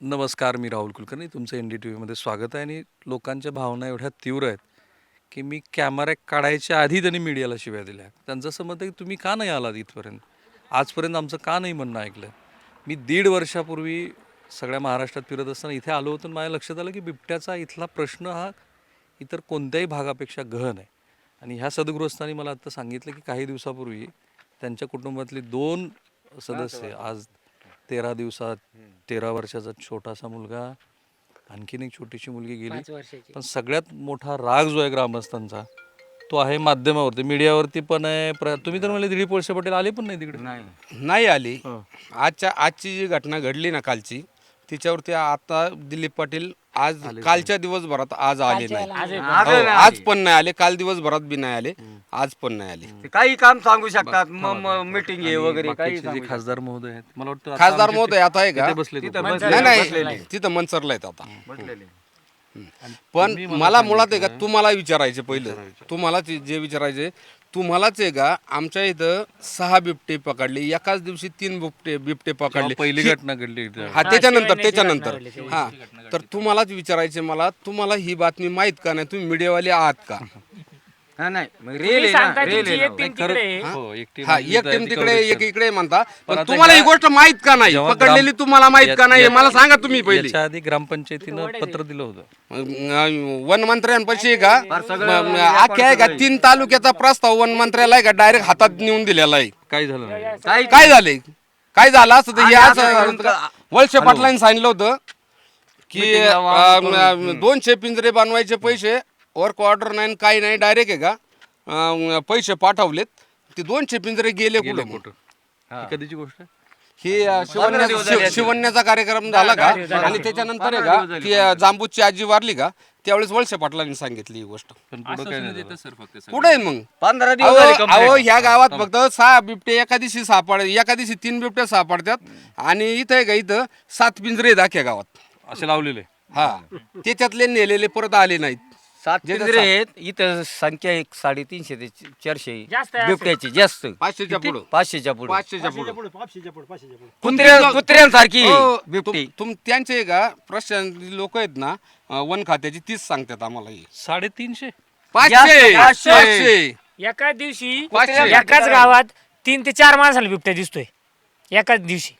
नमस्कार मी राहुल कुलकर्णी. तुमचं N D T व्हीमध्ये स्वागत आहे आणि लोकांच्या भावना एवढ्या तीव्र आहेत की मी कॅमेरा काढायच्या आधी त्यांनी मीडियाला शिव्या दिल्या. त्यांचं असं मत आहे की तुम्ही का नाही आलात इथपर्यंत? आजपर्यंत आमचं का नाही म्हणणं ऐकलं? मी दीड वर्षापूर्वी सगळ्या महाराष्ट्रात फिरत असताना इथे आलो होतो माझ्या लक्षात आलं की बिबट्याचा इथला प्रश्न हा इतर कोणत्याही भागापेक्षा गहन आहे. आणि ह्या सदगृहस्थांनी मला आता सांगितलं की काही दिवसापूर्वी त्यांच्या कुटुंबातले दोन सदस्य आज तेरा दिवसात तेरा वर्षाचा छोटासा मुलगा आणखीन एक छोटीशी मुलगी गेली. पण सगळ्यात मोठा राग जो आहे ग्रामस्थांचा तो आहे माध्यमावरती. मीडियावरती पण आहे प्र तुम्ही तर म्हणले दिलीप वळसे पटेल आले पण नाही तिकडे. नाही आली. हं. आजच्या आजची जी घटना घडली ना कालची तिच्यावरती आता दिलीप पाटील आज कालच्या दिवसभरात आज आले नाही. हो, आज पण नाही आले. काल दिवसभरात बी नाही आले. आज पण नाही आले. काही काम सांगू शकतात. मीटिंग आहे वगैरे काही बाकीचे जे खासदार महोदय आहेत. मला वाटतं आता खासदार आमचे महोदय आता आहे का? तिथे बसले तिथं. नाही नाही. तिथं मनसरला आहेत आता. बसलेले पण मला मुळात आहे का तुम्हाला विचारायचे पहिलं. तुम्हाला जे विचारायचे तुम्हालाच आहे का? आमच्या इथं सहा बिबटे पकडले. एकाच दिवशी तीन बिबटे बिबटे पकडले. पहिली घटना घडली. हा त्याच्यानंतर त्याच्यानंतर. हा तर तुम्हालाच विचारायचे मला तुम्हाला ही बातमी माहीत का नाही? तुम्ही मीडियावाले आहात का? हा नाही. मग रेल आहे ना रेल आहे ना. हो एक हा टीम तिकडे coverage एक इकडे म्हणता. पण आता तुम्हाला ही गोष्ट माहीत का नाही? जेव्हा पकडलेली तुम्हाला माहीत का नाही? या- मला सांगा तुम्ही पहिली. याच्या आधी ग्रामपंचायतीनं पत्र दिलं होतं. अं, वन मंत्र्यांपाशी का? म- अख्ख्या आहे का तीन तालुक्याचा प्रस्ताव वन मंत्र्याला आहे का? डायरेक्ट हातात नेऊन दिलेला आहे. काय झालं नाही? काय झाले? काय झालं? असं तर हे असं? वळसे पाटलांनी सांगितलं होतं की अं, दोनशे पिंजरे बनवायचे पैसे. वर्क ऑर्डर नाही काही नाही डायरेक्ट आहे का? अं, पैसे पाठवलेत. ते दोनशे पिंजरे गेले कुठं? कुठं? ही. कधीची गोष्ट? आहे ही अं, शिवण्या- शिव- शिवण्याचा कार्यक्रम झाला का? आणि त्याच्यानंतर आहे का? ती अं, जांबूची आजी वारली का? त्यावेळेस वळसे पाटलांनी सांगितली ही गोष्ट. पण पुढं काय नाही झालं. कुठे आहे मग? पंधरा दिवस झाले अहो, complete. ह्या गावात फक्त सहा बिबटे एका दिवशी सापड एका दिवशी तीन बिबटे सापडतात. आणि इथं आहे का इथं? सात पिंजरे अख्ख्या गावात. असे लावलेले. हा. त्याच्यातले नेलेले परत आले नाहीत. सात जे पिंजरे आहेत इथं संख्या एक साडेतीनशे ते चारशे जास्त आहे बिबट्याची जास्त. पाचशेच्या पुढं. पाचशेच्या पुढे. पाचशेच्या पुढं. कुत्र्या कुत्र्यांसारखी हो, बिबटी. तुम- तुम त्यांचे का? प्रशासन लोक आहेत ना अं, वन खात्याची तीच सांगतात आम्हाला हे. साडेतीनशे? पाचशे पाचशे. पाचशे. एकाच दिवशी पाचशे. एकाच गावात तीन ते चार माणसाला बिबट्या दिसतोय. एकाच दिवशी.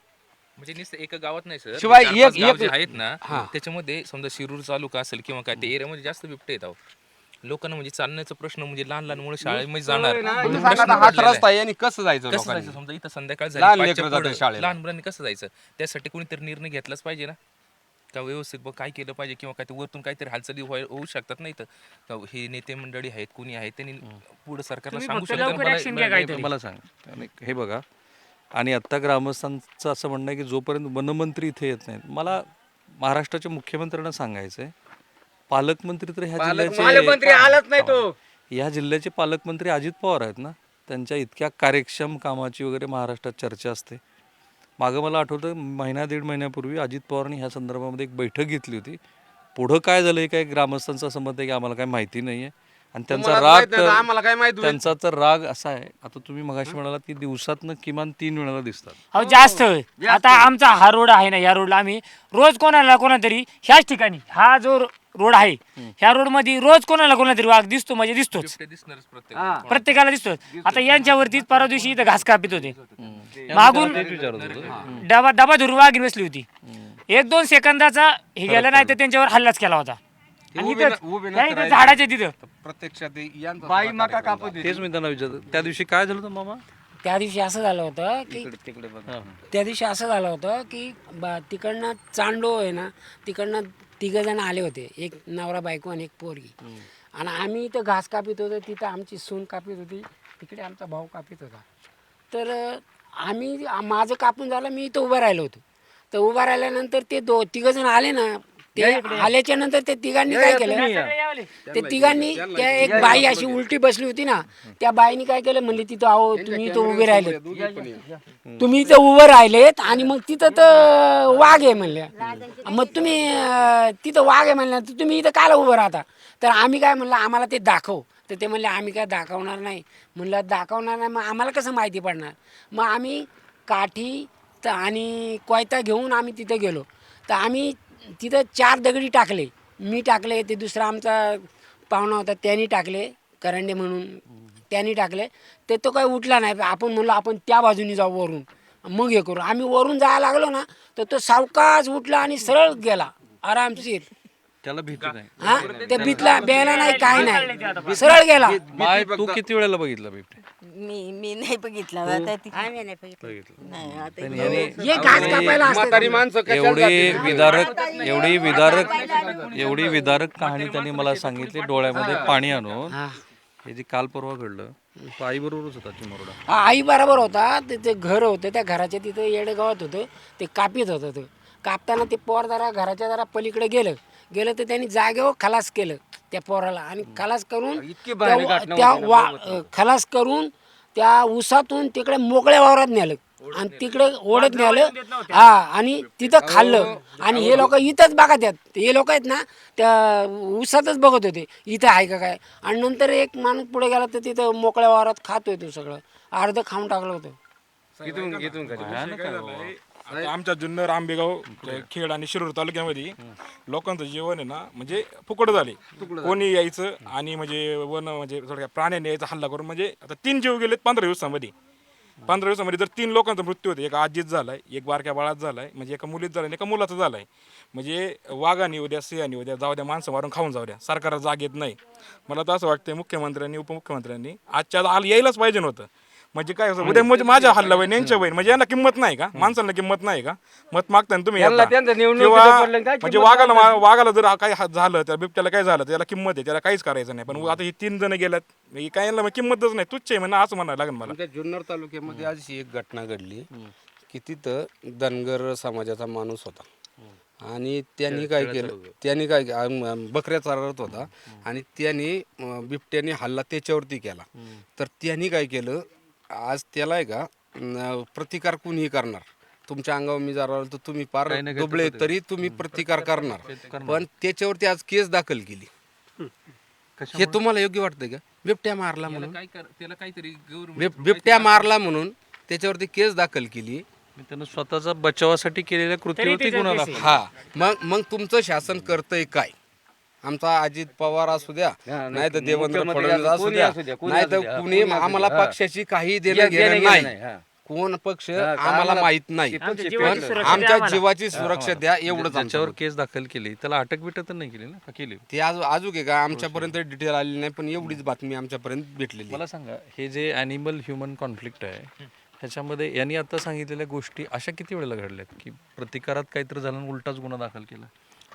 म्हणजे नुसतं एका गावात नाही सर. शिवाय चार एक- गाव एक- जे आहेत ना त्याच्यामध्ये समजा शिरूर तालुका असेल किंवा काय त्या एरियामध्ये जास्त बिबटे येत आहोत लोकांना म्हणजे चालण्याचा प्रश्न म्हणजे लहान लहान मुलं शाळेमध्ये जाणार. तुम्ही प्रश्न सांगा आता हाच पडलेला आहे. रस्ता आहे. आणि कसं जायचं कसं लोकांनी? जायचं समजा इथं संध्याकाळ लहान झाली लेकरं पाचच्या जातात पुढं, शाळेला. लहान मुलांनी कसं जायचं? त्यासाठी कोणीतरी निर्णय घेतलाच पाहिजे ना. का व्यवस्थित बघ काय केलं पाहिजे किंवा काय ते वरतून काहीतरी हालचाली व्हाय- होऊ शकतात नाही तर. हे नेते मंडळी आहेत कुणी आहेत त्यांनी पुढे सरकारला तुम्ही सांगू फक्त शकतात लवकर मला- घ्या काहीतरी. सांग. आणि हे बघा आणि आत्ता ग्रामस्थांचं असं म्हणणं आहे की जोपर्यंत वनमंत्री इथे येत नाहीत मला महाराष्ट्राच्या मुख्यमंत्र्यांना सांगायचं आहे पालकमंत्री तर ह्या जिल्ह्याचे आलाच नाही तो. ह्या जिल्ह्याचे पालकमंत्री अजित पवार आहेत ना त्यांच्या इतक्या कार्यक्षम कामाची वगैरे महाराष्ट्रात चर्चा असते. मागं मला आठवतं महिना दीड महिन्यापूर्वी अजित पवारांनी ह्या संदर्भामध्ये एक बैठक घेतली होती. पुढं काय झालं हे काय ग्रामस्थांचं असं मत आहे की आम्हाला काय माहिती नाही आहे आणि त्यांचा तुम्हाला राग नाही तर आम्हाला काय माहीत होईल? त्यांचा तर राग असा आहे. आता तुम्ही मगाशी म्हणाला की दिवसातनं किमान तीन वेळाला दिसतात. अहो जास्त आता आमचा हा रोड आहे ना या रोडला आम्ही रोज कोणाला कोणातरी ह्याच ठिकाणी हा जो रोड आहे ह्या रोडमध्ये रोज कोणाला कोणातरी वाघ दिसतो म्हणजे दिसतोच. प्रत्येकाला. दिसतो आता यांच्यावरतीच परवा दिवशी इथं घास कापित होते. मागून तेच विचारत होतो. डबा डबा धरून वाघ बसली होती. एक दोन सेकंदाचा हे गेलं नाही तर त्यांच्यावर हल्लाच केला होता. आणि उभे इथंच, न- उभे त्या इथं. झाडाच्या तिथं. प्रत्यक्षात यांचा बाई मका तेच मी त्यांना विचारतो. त्या दिवशी काय झालं होतं मामा? त्या दिवशी असं झालं होतं की तिकडे बघ. त्या दिवशी असं झालं होतं की बा तिकडनं चांडो आहे ना तिकडनं तिघं जण आले होते. एक नवरा बायको आणि एक पोरगी. आणि आम्ही इथं घास कापित होतो तिथं आमची सून कापित होती तिकडे आमचा भाऊ कापित होता. तर अं, आम्ही आ- माझं कापून झालं मी इथं उभं राहिलो होतो. तर उभं राहिल्यानंतर ते दो तिघं जण आले ना ते आल्याच्यानंतर ते तिघांनी काय केलं? ते तिघांनी त्या एक बाई अशी उलटी बसली होती ना त्या बाईने काय केलं? म्हणले तिथं अहो तुम्ही इथं उभे राहिले तुम्ही इथं उभं राहिलेत आणि मग तिथं तर वाघ आहे म्हणले मग तुम्ही अं, तिथं वाघ आहे म्हणलं तर तुम्ही इथं काला उभं राहता? तर आम्ही काय म्हणलं आम्हाला ते दाखव. तर ते म्हणले आम्ही काय दाखवणार नाही. म्हणलं दाखवणार नाही मग आम्हाला कसं माहिती पडणार? मग आम्ही काठी त- आणि कोयता घेऊन आम्ही तिथे गेलो. तर आम्ही तिथं चार दगडी टाकले. मी टाकले ते दुसरा आमचा पाहुणा होता त्यांनी टाकले करंडे म्हणून त्यांनी टाकले. ते तो काही उठला नाही. आपण म्हणलो आपण त्या बाजूनी जाऊ वरून. मग हे करू. आम्ही वरून जायला लागलो ना तर तो सावकाश उठला आणि सरळ गेला. आरामशीर. त्याला भीती नाही. हा? ते बितला बेला नाही काय नाही. सरळ गेला. माय तू किती वेळेला बघितलं बिबटे मी मी नाही बघितला. आता ती- आम्ही नाही बघितलं. बघितलं. नाही आता पण याने हे घास कापायला असते म्हातारी माणसं कशाला एवढी विदारक एवढी विदारक एवढी विदारक कहाणी त्यांनी मला सांगितली. डोळ्यामध्ये पाणी आणून हे. जे काल परवा घडलं. तो आई बरोबरच होता चिमोरडा हा, आई बरोबर होता. ते ते घर होतं त्या घराच्या तिथं येडेगावात होतं. ते कापीत होतं ते. कापताना ते पोर जरा घराच्या जरा पलीकडे गेलं. गेलं तर त्यांनी जागेवर खलास केलं त्या पोराला. आणि खलास करून त्या त्या वा खलास करून त्या उसातून तिकडे मोकळ्या वावरात नेलं. आणि तिकडे ओढत नेलं. हा आणि तिथं खाल्लं. आणि हे लोक इथंच बघत आहेत. हे लोक आहेत ना त्या उसातच बघत होते. इथं आहे का काय? आणि नंतर एक माणूस पुढे गेला तर तिथं मोकळ्या वावरात खातोय तो सगळं. अर्ध खाऊन टाकलं होतं. इथून इथून आता आमच्या जुन्नर आंबेगाव खेड आणि शिरूर तालुक्यामध्ये लोकांचं जेवण आहे ना म्हणजे फुकट झाले. कोणी यायचं आणि म्हणजे वन म्हणजे थोडक्या प्राण्याने यायचा हल्ला करून म्हणजे आता तीन जीव गेलेत पंधरा दिवसामध्ये. पंधरा दिवसामध्ये जर तीन लोकांचा मृत्यू होतो एक आजीत झालाय एक बारक्या बाळात झालाय म्हणजे एका मुलीत झालाय एका मुलाचा झालाय. म्हणजे वाघाने उद्या सिंहाने उद्या जाऊ द्या माणसं मारून खाऊन जाऊ द्या सरकारला जाग येत नाही. मला तर असं वाटतंय मुख्यमंत्र्यांनी उपमुख्यमंत्र्यांनी आजच्या आज आल यायलाच पाहिजे नव्हतं. म्हणजे काय असं उद्या म्हणजे माझ्या हल्ला होईल यांच्या होईल म्हणजे यांना किंमत नाही का? माणसांना किंमत नाही का? मत मागताना तुम्ही यांना येता. त्यांचं निवडणुकीचं किंवा पडलं काय म्हणजे किंमत वाघाला मा- वाघाला जर काय हा- झालं त्या बिबट्याला काय झालं त्याला किंमत आहे त्याला काहीच करायचं नाही. पण आता ही तीन जण गेल्यात म्हणजे काय यांना मग किंमतच नाही. तुच्छ आहे म्हणा असं म्हणायला लागेल मला. आमच्या जुन्नर तालुक्यामध्ये आज एक घटना घडली की तिथं धनगर समाजाचा माणूस होता. आणि त्यांनी काय केलं त्यांनी काय के- आम- आम- बकऱ्या चारत होता. आणि त्यांनी अं, बिबट्याने हल्ला त्याच्यावरती केला. तर त्यांनी काय केलं आज त्याला आहे का प्रतिकार कुणीही करणार. तुमच्या अंगावर मी जर तर तुम्ही पार काही ना काही दुबळे तरी तुम्ही प्रतिकार करणार. पण त्याच्यावरती आज केस दाखल केली. हे तुम्हाला योग्य वाटतंय का? बिबट्या मारला म्हणून. काय कर त्याला काहीतरी गौरव बिब- बिबट्या मारला म्हणून त्याच्यावरती केस दाखल केली. त्यानं स्वतःचा बचावासाठी केलेल्या कृतीवरती गुन्हा दाखल हा. मग मग तुमचं शासन करतंय काय? आमचा अजित पवार असू द्या नाही तर देवेंद्र फडणवीस असू- द्या नाही तर कुणी आम्हाला. पक्षाची काही देणं घेणं नाही. नाही, हा. कोण पक्ष आम्हाला माहीत नाही. आमच्या जीवाची पण सुरक्षा द्या आमच्या. जीवाची सुरक्षा द्या एवढंच ज्याच्यावर आमच्यावर केस दाखल केली त्याला अटक बिटक तर नाही केली ना का केली? ते आज अजून आहे का? आमच्यापर्यंत डिटेल आलेली नाही पण एवढीच बातमी आमच्यापर्यंत भेटलेली मला सांगा हे जे ॲनिमल ह्युमन कॉन्फ्लिक्ट आहे ह्याच्यामध्ये यांनी आता सांगितलेल्या गोष्टी अशा किती वेळेला घडल्यात? की प्रतिकारात काहीतरी झालं उलटाच गुन्हा दाखल केला?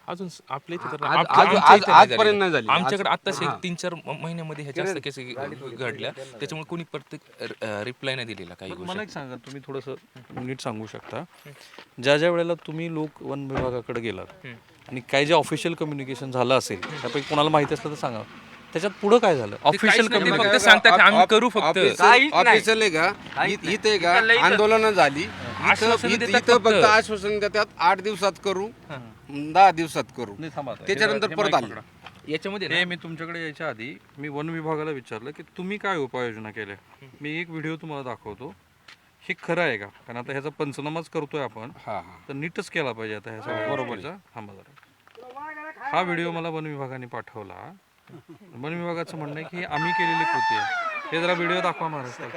अजून स- आपल्या इथे तर आज- आप- आज- आमच्या आज- इथे नाही आजपर्यंत. नाही झाली. आमच्याकडे आत्ताच एक तीन चार म- महिन्यामध्ये ह्या जास्त केस घडल्या. त्याच्यामुळे कोणी प्रत्येक रिप्लाय नाही दिलेला काही मला गोष्टी एक सांगा तुम्ही थोडंसं नीट सांगू शकता. ज्या ज्या वेळेला तुम्ही लोक वन विभागाकडे गेलात आणि काय जे ऑफिशियल कम्युनिकेशन झालं असेल त्यापैकी कोणाला माहिती असलं तर सांगा. त्याच्यात पुढं काय झालं? ऑफिशियल नाही, ते फक्त सांगतात की आम्ही करू फक्त. ऑफिशियल आहे का? इ- इथे आहे का? आंदोलन झाली. आश्वासनं इथं- देतात इथं फक्त. फक्त. आश्वासन देतात आठ दिवसात करू दहा दिवसात करू. नाही, थांबा आता. त्याच्यानंतर हे परत आले. याच्यामध्ये ना हे मी तुमच्याकडे यायच्या आधी मी वन विभागाला विचारलं की तुम्ही काय उपाययोजना केल्या? मी एक व्हिडिओ तुम्हाला दाखवतो. हे खरं आहे का? कारण आता ह्याचा पंचनामाच करतोय आपण. हा हा. तर नीटच केला पाहिजे आता ह्या सगळ्या गोष्टीचा. थांबा जरा. हा व्हिडिओ मला वन विभागाने पाठवला. वन विभागाचं म्हणणं आहे की ही आम्ही केलेली कृती आहे. हे जरा व्हिडिओ दाखवा महाराष्ट्रात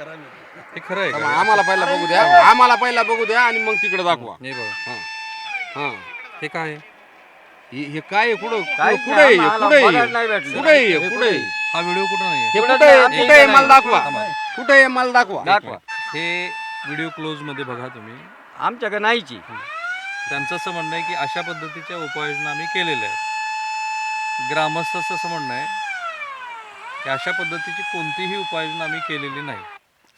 हे खरं आहे का? आम्हाला पहिला बघू द्या. आम्हाला पहिला बघू द्या आणि मग तिकडे दाखवा. हे बघा. हा. हे. काय? आहे? हे हे काय आहे? कुठं? काहीच कुठं आहे? कुठं आहे? कुठं आहे? कुठं आहे? हा व्हिडिओ कुठं नाही हे कुठं आहे? कुठं आहे? मला दाखवा. कुठं आहे? मला दाखवा. दाखवा. हे व्हिडिओ क्लोजमध्ये बघा तुम्ही. आमच्याकडे नाहीची. त्यांचं असं म्हणणं आहे की अशा पद्धतीच्या उपाययोजना आम्ही केलेल्या आहेत. ग्रामस्थांचं असं म्हणणं आहे की अशा पद्धतीची कोणतीही उपाययोजना आम्ही केलेली नाही.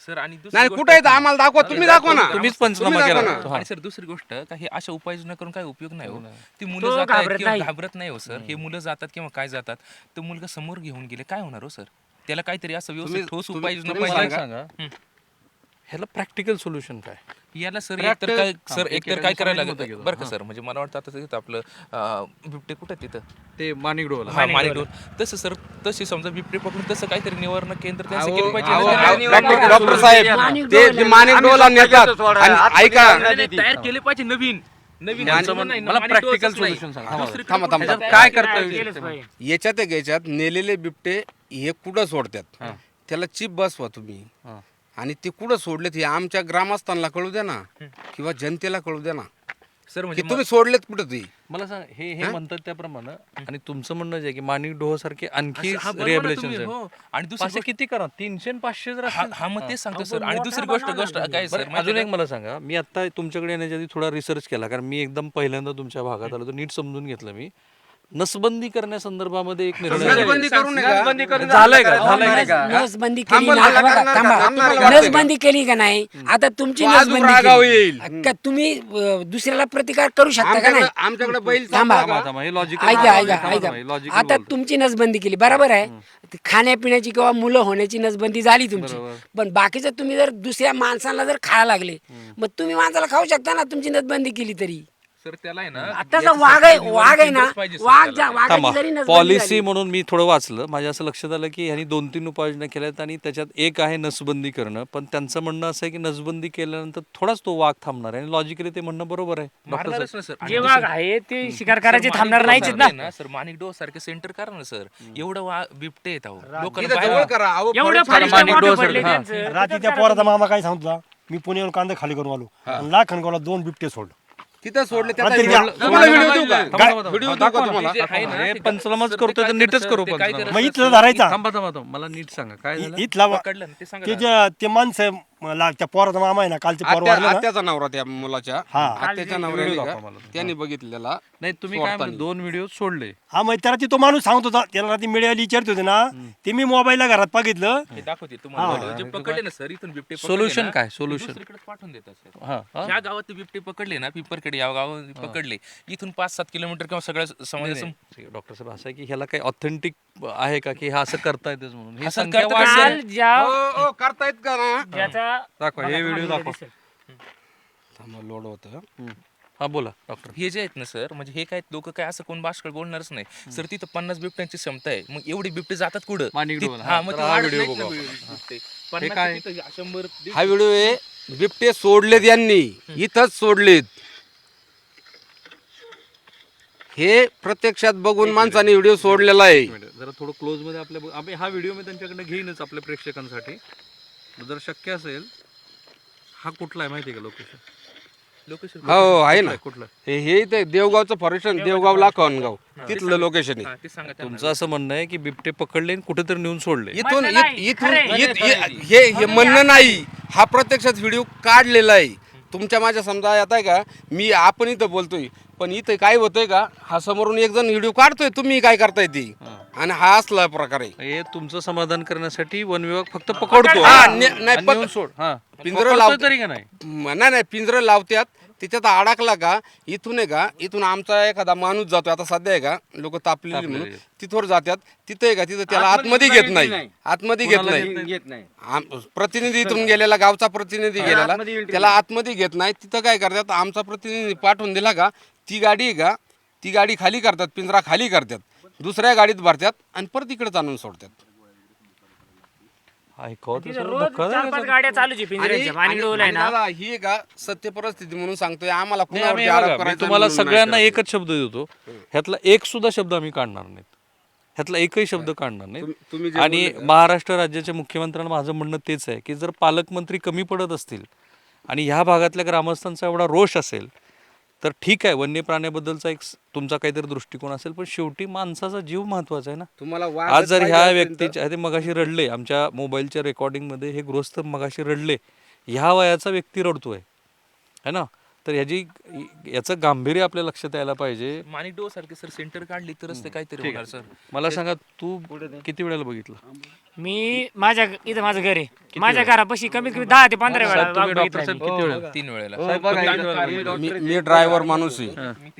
सर आणि दुसरी नाही गोष्ट कुठं आहे आम्हाला दाखवा तुम्ही दाखवा ना. तुम्हीच पंचनामा तुम्ही केला. दाखवा ना. आणि सर दुसरी गोष्ट का हे अशा उपाययोजना करून काय उपयोग नाही हो. ती तो मुलं जातात घाबरत किंवा नाही. घाबरत नाही हो सर. हे मुलं जातात किंवा काय जातात तो मुलगा समोर घेऊन गेले काय होणार हो सर? त्याला काहीतरी असं व्यवस्थित ठोस तुम्ही- उपाययोजना तुम्ही मला एक पाहिजे सांगा ह्याला प्रॅक्टिकल सोल्युशन काय? याला सर एकतर काय सर एक- एकतर एक- काय करायला लागेल? घेऊ. बरं का सर म्हणजे मला वाटतं आता तिथं आपलं अं, बिबटे कुठं आहे तिथं? ते माणिकडोला हा माणिकडोर तसं सर तशी समजा बिबटे पकडून तसं काहीतरी निवारण केंद्र त्यांचं केलं पाहिजे. अहो, ना. अहो, त्यांनी- डॉक्टर डॉक्टर साहेब ते. ते माणिक डोला नेतात आणि ऐका. तयार केले पाहिजे नवीन. नवीन यांचं मला प्रॅक्टिकल नाही. सोल्युशन सांगा. दुसरीकडे थांबा थांबा ह्याच्यात काय करता येईल. याच्यात एक याच्यात नेलेले बिबटे हे कुठं सोडतात? त्याला चिप बसवा तुम्ही. हा. आणि ते कुठं सोडलेत हे आमच्या ग्रामस्थांना कळू द्या ना. किंवा जनतेला कळू द्या ना. सर की म्हणजे तुम्ही सोडलेत कुठं ते? मला सांग हे हे म्हणतात त्याप्रमाणे आणि तुमचं म्हणणं जे आहे की माणिक डोह सारखे आणखी हा, बरोबर ना रिहॅबिलिटेशन तुम्ही, हो. आणि दुसरी असे किती करा? तीनशे आणि पाचशे जर हा असतील? हा, मग तेच सांगतो सर. आणि दुसरी गोष्ट गोष्ट काय सर बरं, अजून एक मला सांगा. मी आता तुमच्याकडे येण्याच्या आधी थोडा रिसर्च केला कारण मी एकदम पहिल्यांदा तुमच्या भागात आलो तर नीट समजून घेतलं मी. नसबंदी करण्यासंदर्भामध्ये एक निर्णय. नसबंदी करू नये का? झालंय का झालंय का नसबंदी केली थांबा, ना मला बघा, करणार का? थांबा. नसबंदी केली का नाही आता तुमची तो अजून नसबंदी रागावर केली. येईल. का तुम्ही अं, दुसऱ्याला प्रतिकार करू शकता का आमच्याकडे नाही आमच्याकडे बैल थांबा. थांबा, का? थांबा, हे logical ऐका बोलतोय. ऐका थांबा, थांबा, हे ऐका logical आता बोलतोय. तुमची नसबंदी केली बरोबर आहे ती खाण्यापिण्याची किंवा मुलं होण्याची नसबंदी झाली तुमची पण बाकीचं तुम्ही जर दुसऱ्या माणसाला जर खायला लागले मग तुम्ही माणसाला खाऊ शकता ना तुमची नसबंदी केली तरी सर त्याला आहे ना आताचा वाघ आहे वाघ आहे ना वाघ. जा वाघाची थांबा. जरी पॉलिसी म्हणून मी थोडं वाचलं. माझ्या असं लक्षात आलं की ह्यांनी दोन तीन उपाययोजना केल्यात आणि त्याच्यात एक आहे नसबंदी करणं. पण त्यांचं म्हणणं असं आहे की नसबंदी केल्यानंतर थोडाच तो वाघ थांबणार आहे आणि लॉजिकली ते म्हणणं बरोबर आहे. डॉक्टर मारणारच ना सर. जे वाघ आहे ते. शिकार करायचे माणिक थांबणार डोह नाहीच सारखे ना? ना सर माणिक डोह सारखे सेंटर करा ना सर. एवढं वा बिबटे येत आहो तिथं लोकांना जवळ बाहेर करा. अहो, एवढं फॉरेस्ट फारिस्ट माणिक मोठे पडले. त्यांचं. रात्री त्या पोराचा मामा काय सांगतो मी पुण्याहून कांदा खाली करून आलो. आणि लाखनगावला दोन बिबटे सोडलं. तिथं सोडले त्याचा व्हिडिओ- तुम्हाला व्हिडिओ देऊ का? थांबा, थांबा, थांबा. व्हिडिओ देऊ का तुम्हाला जे आहे ना, हे ते- पंचनामाच सर, ते करतोय तर काय नीटच करू ते काय पंचनामा. करतं, मग इथलं धरायचा. थांबा थांबा थांबा. मला नीट सांगा. काय झालं? इथला ते. जे ते माणसं मला त्या पोराचा मामा आहे ना कालचे पोर आत्या- आत्याचा नवरा त्या मुलाच्या. हा. आत्याच्या नवऱ्याने का. त्यांनी बघितलेला नाही तुम्ही काय दोन व्हिडिओ सोडले. हा मग त्याला ती तो माणूस सांगत होता त्याला रात्री मीडियाला विचारत होते ना ते मी मोबाईलला घरात बघितलं. हे दाखवते तुम्हाला. जे पकडले ना सर इथून बिबटे पकडले Solution ना, काय? ते Solution. दुसरीकडे पाठवून देतात सर. हा हा. ह्या गावात ते बिबटे पकडले ना पिंपरखेड या गावात पकडले इथून पाच सात किलोमीटर किंवा सगळ्या समाजाचं डॉक्टर साहेब असं आहे की ह्याला काही ऑथेंटिक आहे का की हा असं करता येतेच म्हणून? ही संख्या करता वाढली का आहे. काल ज्या ओ, ओ, करतायत का? ना ज्याचा दाखवा हे व्हिडिओ दाखवा. थांबा, लोड होतं. हा बोला डॉक्टर हे जे आहेत ना सर म्हणजे हे काय लोक काय असं कोण बाष्कळ बोलणारच नाही. सर तिथं पन्नास बिबट्यांची क्षमता आहे. मग एवढी बिबटे जातात कुठं? ती- हा मग तर ते हा वाढत व्हिडिओ नाहीत ना बघू बिबटे. हे पन्नास काय? ते तिथं शंभर हा व्हिडिओ आहे. बिबटे सोडलेत यांनी. इथंच सोडलेत. हे प्रत्यक्षात बघून माणसाने व्हिडिओ सोडलेला आहे. मिनिट, जरा थोडं क्लोजमध्ये आपल्या हा व्हिडिओ मी त्यांच्याकडे घेईनच आपल्या प्रेक्षकांसाठी. जर शक्य असेल हा कुठला आहे माहिती आहे का लोकेशन लोकेशन हो आहे ना. कुठला हे हे इथे देवगावचं फॉरेस्ट देवगाव लाखनगाव तिथलं लोकेशन आहे. हा ते सांगा त्यांना. तुमचं असं म्हणणं आहे की बिबटे पकडले आणि कुठेतरी नेऊन सोडले. इथून इत- इथून. इत- इ- हे हे म्हणणं नाही. हा प्रत्यक्षात व्हिडिओ काढलेला आहे. तुमच्या माझ्या समजा येत आहे का मी आपण इथं बोलतोय पण इथं काय होतंय का हा समोरून एक जण व्हिडिओ काढतोय तुम्ही काय करताय ती? आणि हा असला प्रकार आहे. हे तुमचं समाधान करण्यासाठी वन विभाग फक्त पकडतो. हा, ने- नाही, आणि पक- नेऊन सोड. हा. पिंजरं पकडतोय लावतो. तरी का नाही? म- नाही नाही पिंजरं लावत्यात. त्याच्यात अडकला का इथून आहे का इथून आमचा एखादा माणूस जातो आता सध्या आहे का लोक तापलेली म्हणून तिथवर जातात तिथं आहे का तिथं त्याला आतमध्ये घेत नाही आतमध्ये घेत नाही. घेत नाही. आम- प्रतिनिधी इथून गेलेला गावचा प्रतिनिधी गेलेला त्याला आतमध्ये घेत नाही. तिथं काय करतात आमचा प्रतिनिधी पाठवून दिला का ती गाडी आहे का ती गाडी खाली करतात पिंजरा खाली करतात. दुसऱ्या गाडीत भरतात आणि परत इकडे आणून सोडतात ऐकावं तर तिथं सर, रोज धक्का चार पाच गाड्या चालूच आहे आणि- पिंजऱ्याच्या पाणी आणि- डोल आहे आणि ना. दादा, ही का सत्य परिस्थिती म्हणून सांगतोय. आम्हाला नाही, कुणावरती आम्ही आरोप बघा, मी करायचा तुम्हाला म्हणून नाही सगळ्यांना करत. एकच शब्द देतो. ह्यातला एक सुद्धा शब्द आम्ही काढणार नाहीत. ह्यातला एकही शब्द काढणार तुम्ही नाही जे आणि महाराष्ट्र राज्याच्या मुख्यमंत्र्यांना माझं म्हणणं तेच आहे की जर पालकमंत्री कमी पडत असतील आणि ह्या भागातल्या ग्रामस्थांचा एवढा रोष असेल तर ठीक आहे वन्य प्राण्याबद्दलचा एक स- तुमचा काहीतरी दृष्टिकोन असेल पण शेवटी माणसाचा जीव महत्त्वाचा आहे ना. तुम्हाला आज जर पाहिजे ह्या असेल तर- व्यक्तीच्या ते मगाशी रडले आमच्या मोबाईलच्या रेकॉर्डिंगमध्ये हे गृहस्थ मगाशी रडले ह्या वयाचा व्यक्ती रडतोय. है ना? तर ह्याची याचं गांभीर्य आपल्या लक्षात यायला पाहिजे. माणिक डो सारखे सर सेंटर काढली तरच ते काहीतरी होणार सर. मला सांगा तू किती वेळेला बघितलं? मी माझ्या इथं माझं घर आहे. माझ्या घरापाशी कमीत कमी दहा ते पंधरा वेळा वाघ तुम्ही बघितला डॉक्टर साहेब मी. किती वेळेला. तीन वेळेला मी मी ड्रायव्हर माणूस आहे.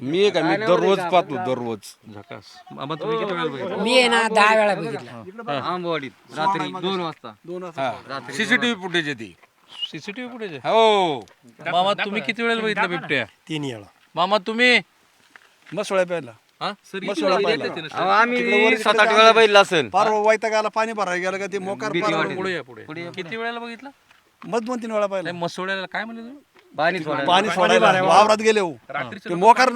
मी आहे का मी दररोज पाहतो दररोज. झकास. मामा तुम्ही किती वेळेला बघितलं? मी आहे ना दहा वेळा बघितला. आंबवाडीत रात्री दोन वाजता. सीसीटीव्ही फुटेज येते सीसीटीव्ही पुढे हो. मामा तुम्ही किती वेळेला बघितलं बिबट्या? तीन वेळा मामा तुम्ही मसोळ्या प्यायला. हा? सर मसोळा पाहिला. अहो, आम्ही सात आठ वेळा बैल असेल. वैतागाला पाणी भरायला गेलं का ते मोकार पार पुढे या पुढे. किती वेळेला बघितलं? मध दोन तीन वेळा पाहिला. नाही मसोड्याला काय म्हणले तुम्ही? पाणी सोडायला. पाणी सोडायला वावरात गेले हो. ते मोकार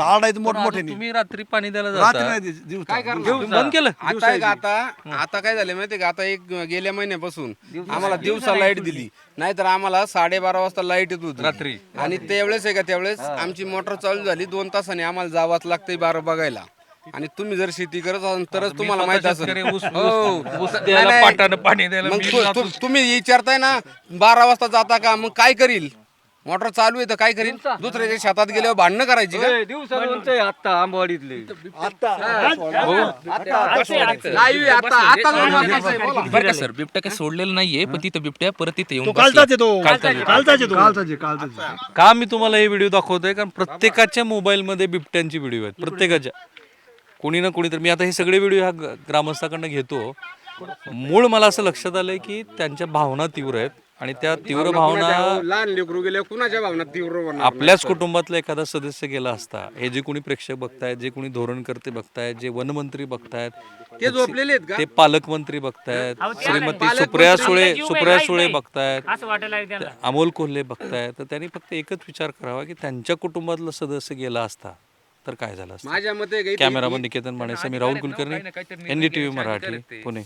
आडायचं मोठमोठे तुम्ही रात्री पाणी द्यायला रात्री जाता नाही दिवसा. बंद केलं. आता एक आता आता काय झालं माहितीये का? आता एक गेल्या महिन्यापासून आम्हाला दिवसा लाइट दिली. नाहीतर आम्हाला साडेबारा वाजता लाइट येत होती. रात्री. आणि त्यावेळेस आहे का? त्यावेळेस आमची मोटर चालू झाली. दोन तासाने आम्हाला जावाच लागतंय बारा बघायला. आणि तुम्ही जर शेती करत असाल तरच तुम्हाला माहीत शेतकरी असेल ऊस- हो. ऊस- ऊस नाही, द्यायला नाही. पाटानं पाणी द्यायला मग मी तु- जातो. तु- तुम्ही विचारताय ना बारा वाजता जाता का? मग काय करील? मोटर चालू आहे तर काय करील दुसऱ्याच्या शेतात गेल्यावर भांडणं करायची का? दिवसा म्हणतोय आता आंबवाडीतले लाईव्ह आता आता दोन वाजता आहे, बोला. बरं का सर? बिबट्या काही सोडलेलं नाहीये पण तिथं बिबट्या परत तिथे येऊन येतो. का मी तुम्हाला हे व्हिडिओ दाखवतोय? कारण प्रत्येकाच्या मोबाईलमध्ये बिबट्यांची व्हिडिओ आहेत. प्रत्येकाच्या. कोणी ना कोणी तर मी आता हे सगळे व्हिडिओ ह्या ग- ग्रामस्थाकडनं घेतो. मूळ मला असं लक्षात आलंय की त्यांच्या भावना तीव्र आहेत. आणि त्या तीव्र भावना लहान लेकरू गेल्या कुणाच्या भावना तीव्र होणार आपल्याच कुटुंबातला एखादा सदस्य गेला असता हे जे कोणी प्रेक्षक बघतायत जे कोणी धोरणकर्ते बघतायत जे वनमंत्री बघतायत ते झोपलेले आहेत का ते पालकमंत्री बघतायत श्रीमती. सुप्रिया सुळे सुप्रिया सुळे. बघतायत अमोल कोल्हे बघतायत तर त्यांनी फक्त एकच विचार करावा की त्यांच्या कुटुंबातला सदस्य गेला असता तर काय झालं असतं माझ्या मते कॅमेरामन निकेतन माने मी राहुल कुलकर्णी एनडीटीव्ही मराठी. पुणे